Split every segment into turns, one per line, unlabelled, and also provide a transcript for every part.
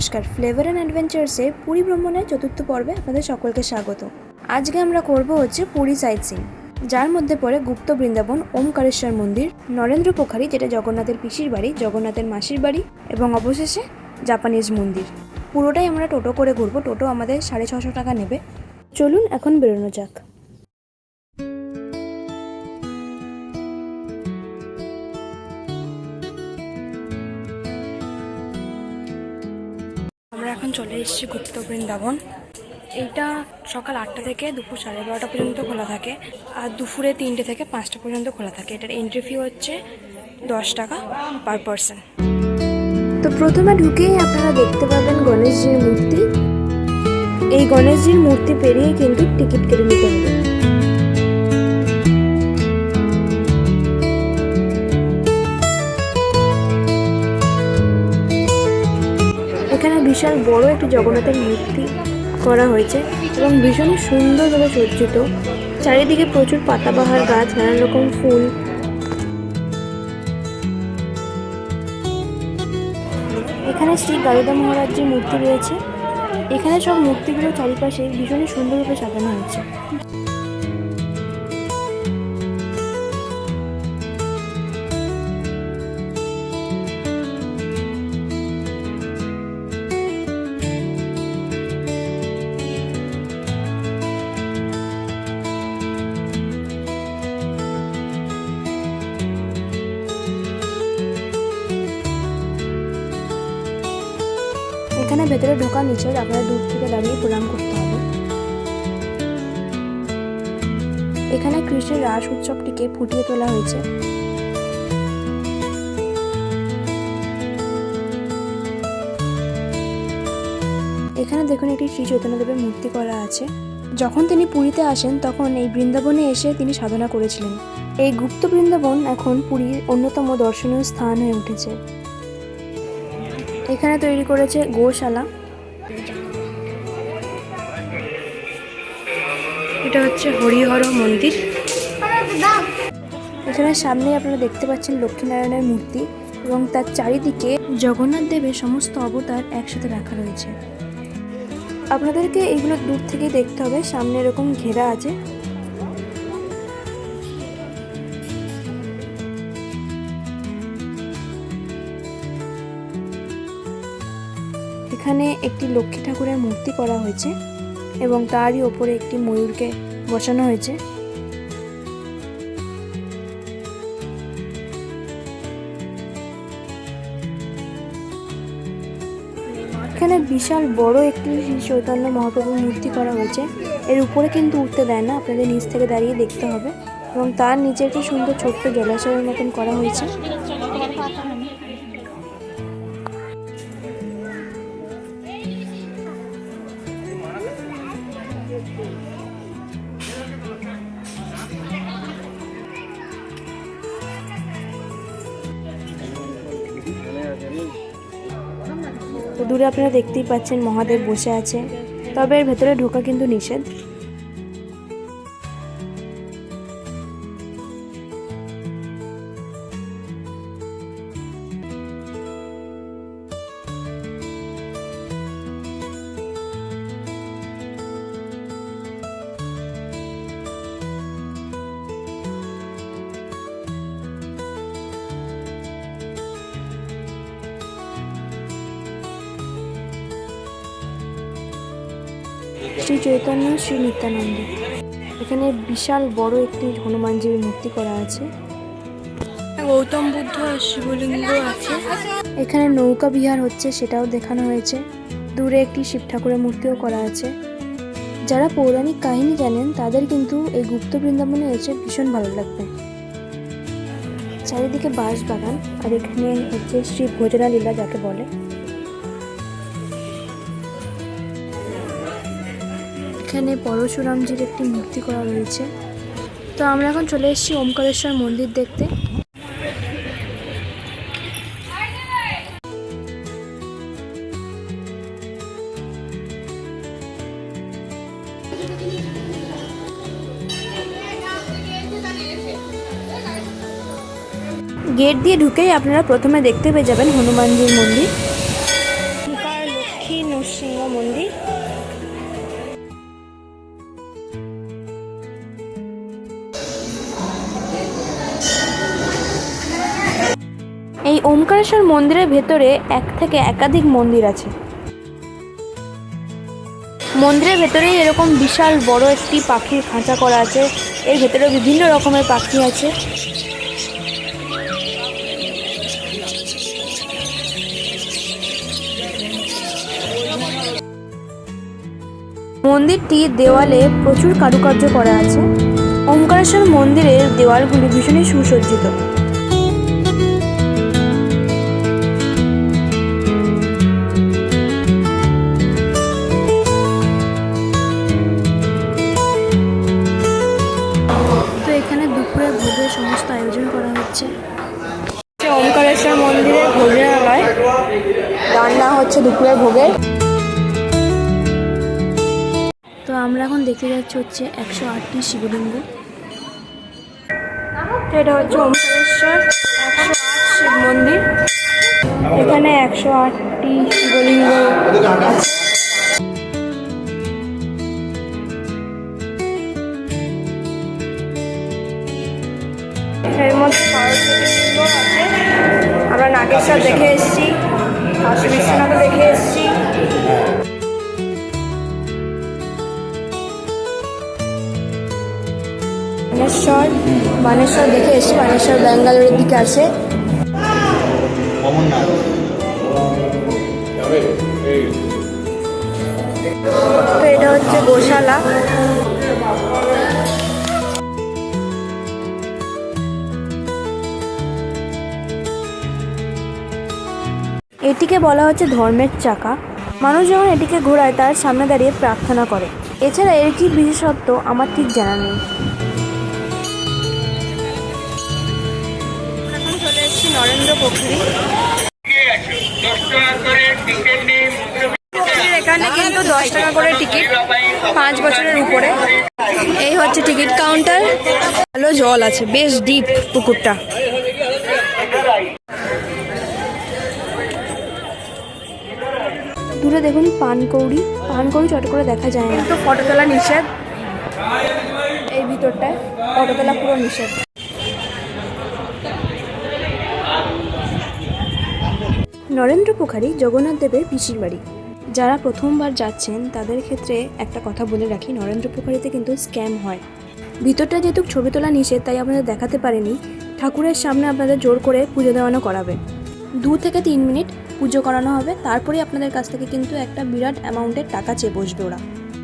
নমস্কার flavour and অ্যাডভেঞ্চার্সে Puri ভ্রমণের চতুর্থ পর্বে আপনাদের সকলকে স্বাগত। আজকে আমরা করব হচ্ছে পুরী সাইট সিন যার মধ্যে পড়ে গুপ্ত বৃন্দাবন, ওমকারেশ্বর মন্দির, নরেন্দ্র পোখারি, যেটা জগন্নাথের পিসির বাড়ি, জগন্নাথের মাসির বাড়ি এবং অবশেষে জাপানিজ মন্দির। পুরোটাই আমরা টোটো করে ঘুরবো। টোটো আমাদের সাড়ে ছশো টাকা নেবে। চলুন এখন বেরোনো যাক। আমরা এখন চলে এসেছি গুপ্ত বৃন্দাবন। এইটা সকাল আটটা থেকে দুপুর সাড়ে বারোটা পর্যন্ত খোলা থাকে আর দুপুরে তিনটে থেকে পাঁচটা পর্যন্ত খোলা থাকে। এটার এন্ট্রি ফি হচ্ছে দশ টাকা পার পারসন তো প্রথমে ঢুকেই আপনারা দেখতে পাবেন গণেশজির মূর্তি। এই গণেশজির মূর্তি পেরিয়ে কিন্তু টিকিট কেটে নিতে হবে। বিশাল বড় একটি জগন্নাথের মূর্তি করা হয়েছে এবং ভীষণ সুন্দরভাবে সজ্জিত। চারিদিকে প্রচুর পাতাবাহার গাছ, নানান রকম ফুল। এখানে শ্রী গারুদা মহারাজজির মূর্তি রয়েছে। এখানে সব মূর্তিগুলো চারিপাশে ভীষণ সুন্দরভাবে সাজানো হয়েছে। ভেতরে ঢোকা নিষেধ আপনারা দূর থেকে দাঁড়িয়ে প্রণাম করতে হবে। এখানে কৃষ্ণের রাস উৎসবটিকে ফুটিয়ে তোলা হয়েছে। এখানে দেখুন একটি শ্রী চৈতন্যদেবের মূর্তি করা আছে। যখন তিনি পুরীতে আসেন, তখন এই বৃন্দাবনে এসে তিনি সাধনা করেছিলেন। এই গুপ্ত বৃন্দাবন এখন পুরীর অন্যতম দর্শনীয় স্থান হয়ে উঠেছে। এখানে তৈরি করেছে গোশালা। এটা হচ্ছে হরিহর মন্দির। এখানে সামনে আপনারা দেখতে পাচ্ছেন লক্ষ্মীনারায়ণের মূর্তি এবং তার চারিদিকে জগন্নাথ দেবের সমস্ত অবতার একসাথে রাখা রয়েছে। আপনাদেরকে এইগুলো দূর থেকে দেখতে হবে, সামনে এরকম ঘেরা আছে। এখানে একটি লক্ষ্মী ঠাকুরের মূর্তি করা হয়েছে এবং তারই ওপরে একটি ময়ূরকে বসানো হয়েছে। এখানে বিশাল বড় একটি চৈতন্য মহাপ্রভুর মূর্তি করা হয়েছে। এর উপরে কিন্তু উঠতে দেয় না, আপনাদের নিচ থেকে দাঁড়িয়ে দেখতে হবে। এবং তার নিচে একটি সুন্দর ছোট্ট জলাশয়ের মতন করা হয়েছে। দূরে আপনারা দেখতেই পাচ্ছেন মহাদেব বসে আছে। তবে এর ভেতরে ঢোকা কিন্তু নিষেধ। শ্রী চৈতন্য শ্রী নিত্যানন্দ। এখানে বিশাল বড় একটি হনুমানজির মূর্তি করা আছে। গৌতম বুদ্ধ শিবলিঙ্গ আছে। এখানে নৌকা বিহার হচ্ছে সেটাও দেখানো হয়েছে। দূরে একটি শিব ঠাকুরের মূর্তিও করা আছে। যারা পৌরাণিক কাহিনী জানেন তাদের কিন্তু এই গুপ্ত বৃন্দাবনে এসে ভীষণ ভালো লাগবে। চারিদিকে বাঁশ বাগান আর এখানে হচ্ছে শ্রী ভোজরা লীলা যাকে বলে। এখানে পরশুরামজির একটি মূর্তি করা রয়েছে। তো আমরা এখন চলে এসেছি ওমকারেশ্বর মন্দির দেখতে। গেট দিয়ে ঢুকেই আপনারা প্রথমে দেখতে পেয়ে যাবেন হনুমানজির মন্দির। ওমকারেশ্বর মন্দিরের ভেতরে এক থেকে একাধিক মন্দির আছে। মন্দিরের ভেতরেই এরকম বিশাল বড় একটি পাখির খাঁচা করা আছে। এর ভেতরে বিভিন্ন রকমের পাখি আছে। মন্দিরটি দেওয়ালে প্রচুর কারুকার্য করা আছে। ওমকারেশ্বর মন্দিরের দেওয়ালগুলি ভীষণই সুসজ্জিত। সমস্ত আয়োজন করা হচ্ছে। ওমকারেশ্বর মন্দিরের ভোজনালয়। রান্না হচ্ছে দুপুরের ভোগের তো আমরা এখন দেখতে যাচ্ছি হচ্ছে একশো আটটি শিবলিঙ্গ। এটা হচ্ছে ওমকারেশ্বর একশো আট শিব মন্দির। এখানে একশো আটটি শিবলিঙ্গ আছে। নাগেশ্বর দেখে এসেছি। কাশী বিশ্বনাথও দেখে এসেছি। বানেশ্বর বানেশ্বর দেখে এসেছি বানেশ্বর ব্যাঙ্গালোরের দিকে আছে।
অমরনাথ।
তো এটা হচ্ছে গোশালা এটিকে বলা হচ্ছে ধর্মের চাকা। মানুষ যখন এটিকে ঘোরায়, তার সামনে দাঁড়িয়ে প্রার্থনা করে। এছাড়া এর কি বিশেষত্ব, আমার ঠিক জানা নেই। নরেন্দ্র এখানে কিন্তু দশ টাকা করে টিকিট, পাঁচ বছরের উপরে। এই হচ্ছে টিকিট কাউন্টার। ভালো জল আছে, বেশ ডিপ পুকুরটা। দূরে দেখুন পানকৌড়ি। পানকৌড়ি চট করে দেখা যায় না। তো ফটো তোলা নিষেধ। এই ভিতরটায় ফটো তোলা পুরো নিষেধ। নরেন্দ্র পোখারি জগন্নাথ দেবের পিসির বাড়ি। যারা প্রথমবার যাচ্ছেন তাদের ক্ষেত্রে একটা কথা বলে রাখি নরেন্দ্র পোখারিতে কিন্তু স্ক্যাম হয়। ভিতরটা যেহেতু ছবি তোলা নিষেধ তাই আপনাদের দেখাতে পারেনি। ঠাকুরের সামনে আপনাদের জোর করে পুজো দেওয়ানো করাবে। দু থেকে তিন মিনিট পুজো করানো হবে, তারপরে আপনাদের কাছ থেকে কিন্তু একটা বিরাট অ্যামাউন্টের টাকা চেয়ে বসবে ওরা।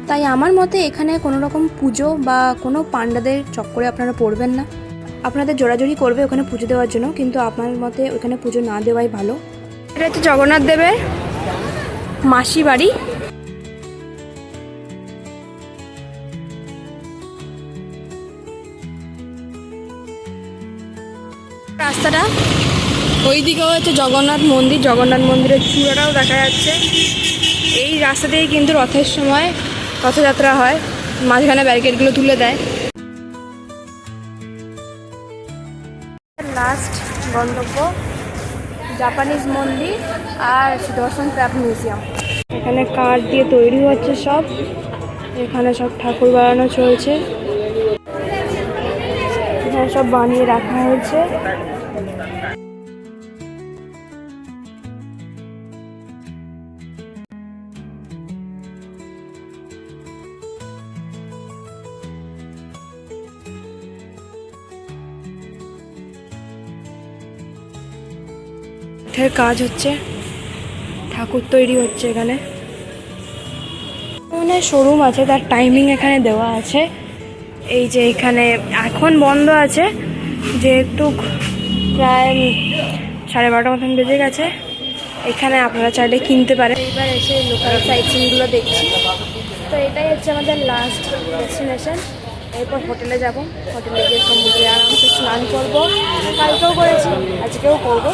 তাই আমার মতে এখানে কোনো রকম পুজো বা কোনো পাণ্ডাদের চক্করে আপনারা পড়বেন না। আপনাদের জোরাজোরি করবে ওখানে পুজো দেওয়ার জন্য, কিন্তু আপনার মতে ওখানে পুজো না দেওয়াই ভালো। এটা হচ্ছে জগন্নাথ দেবের মাসি বাড়ি। রাস্তাটা ওইদিকেও হচ্ছে জগন্নাথ মন্দির জগন্নাথ মন্দিরের চূড়াটাও দেখা যাচ্ছে। এই রাস্তা দিয়েই কিন্তু রথের সময় রথযাত্রা হয় মাঝখানে ব্যারিকেডগুলো তুলে দেয়। লাস্ট গন্তব্য জাপানিজ মন্দির আর সুদর্শন ক্রাফট মিউজিয়াম এখানে কাঠ দিয়ে তৈরি হচ্ছে সব এখানে সব ঠাকুর বানানো চলছে। এখানে সব বানিয়ে রাখা হয়েছে। এর কাজ হচ্ছে, ঠাকুর তৈরি হচ্ছে এখানে। মানে শোরুম আছে, তার টাইমিং এখানে দেওয়া আছে। এই যে এখানে এখন বন্ধ আছে, যেহেতু প্রায় সাড়ে বারোটা মতন বেজে গেছে, এখানে আপনারা চাইলে কিনতে পারেন। এবার এসে লোকাল সাইটসিনগুলো দেখছি। তো এটাই হচ্ছে আমাদের লাস্ট ডেস্টিনেশন এরপর হোটেলে যাব। হোটেলে গিয়ে সমুদ্রে আরামসে স্নান করব। কালকেও করেছি, আজকেও করব।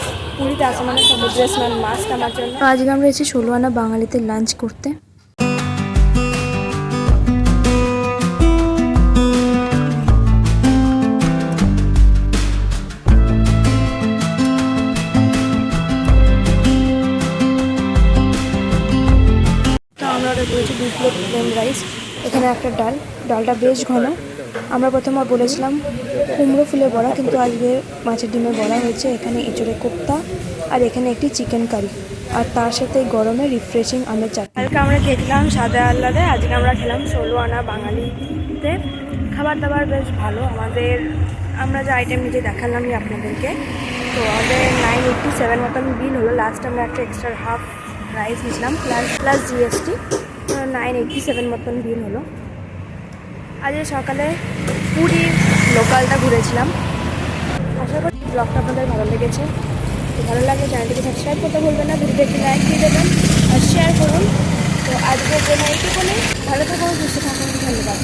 পুরীতে আসা মানে সমুদ্রে স্নান মাছ আমার জন্য। আজকে আমরা এসেছি ষোলো আনা বাঙালিতে লাঞ্চ করতে আমরা অর্ডার করেছি দু প্লেট রাইস এখানে একটা ডাল। ডালটা বেশ ঘন। আমরা প্রথমে বলেছিলাম কুমড়ো ফুলের বড়া, কিন্তু আজকে মাছের ডিমের বড়া হয়েছে। এখানে এঁচড়ে কোপ্তা আর এখানে একটি চিকেন কারি। আর তার সাথে গরমে রিফ্রেশিং আমের চাটনি। কালকে আমরা খেয়েছিলাম সাদা আল্লাদে আজকে আমরা খেলাম ষোলো আনা বাঙালিতে খাবার দাবার বেশ ভালো। আমাদের, আমরা যে আইটেম নিজে দেখালামই আপনাদেরকে। তো আমাদের নাইন এইটটি সেভেন মতন বিল হলো। লাস্ট আমরা একটা এক্সট্রা হাফ রাইস নিয়েছিলাম plus plus GST nine eighty seven মতন বিল হলো। আজ সকালে পুরী লোকালটা ঘুরেছিলাম। আশা করি ব্লগটা আপনাদের ভালো লেগেছে। তো ভালো লাগলে চ্যানেলটিকে সাবস্ক্রাইব করতে ভুলবেন না ভিডিও একটি লাইক দিয়ে দেবেন আর শেয়ার করুন। তো আজকের জন্য এইটুকুনি। ভালো থাকুন, সুস্থ থাকুন, ধন্যবাদ।